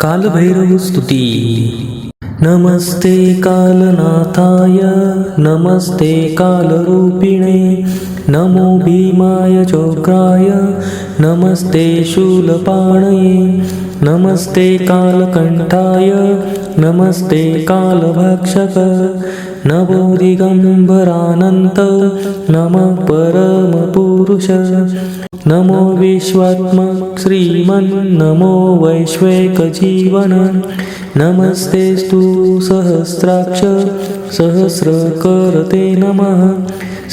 काल भैरव स्तुति नमस्ते कालनाथाय नमस्ते कालरूपिणे नमो भीमाय चोक्राय नमस्ते शूलपाणये नमस्ते कालकण्ठाय नमस्ते कालभक्षक नमो दिगम्बरानन्त नमः परमपुरुष नमो विश्वात्मक श्रीमन् नमो वैश्वैकजीवन नमस्तेस्तु सहस्राक्ष सहस्रकरते नमः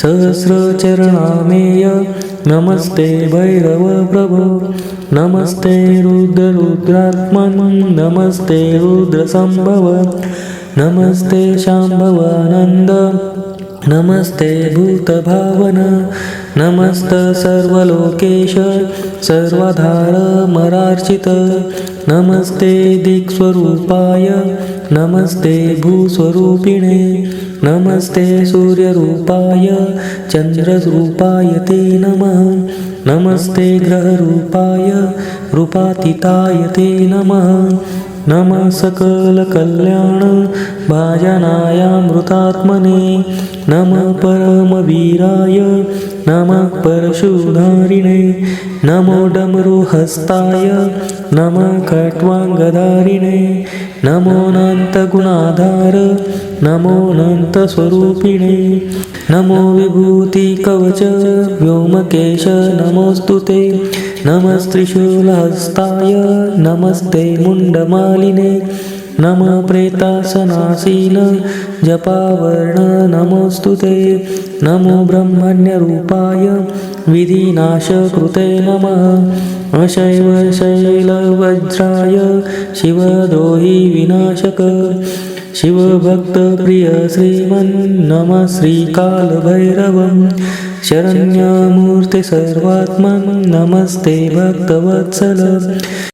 सहस्रचरणामेय नमस्ते भैरव प्रभो नमस्ते रुद्ररुद्रात्मन् नमस्ते रुद्रसम्भव नमस्ते शाम्भवानन्द नमस्ते भूतभावन नमस्त सर्वलोकेश सर्वधार मरार्चित नमस्ते दिक्स्वरूपाय नमस्ते भूस्वरूपिणे। नमस्ते सूर्यरूपाय चन्द्ररूपाय ते नमः। नमस्ते ग्रहरूपाय रूपातीताय ते नमः नमः सकलकल्याण भाजनायामृतात्मने नम परमवीराय नमः परशुधारिणे नमो डमरुहस्ताय नम खट्वाङ्गधारिणे नमो नन्तस्वरूपिणे नमो विभूतिकवच व्योमकेश नमोऽस्तु ते नमस्त्रिशूलहस्ताय नमस्ते मुण्डमालिने नमः प्रेतासनासीन जपावर्ण नमोऽस्तु ते। नमो ब्रह्मण्यरूपाय विधिनाशकृते नमः। अशैव शैलवज्राय शिवद्रोहि विनाशक। शिवभक्तप्रिय श्रीमन् नमः श्रीकालभैरवं शरण्यमूर्ति सर्वात्मन् नमस्ते भक्तवत्सल।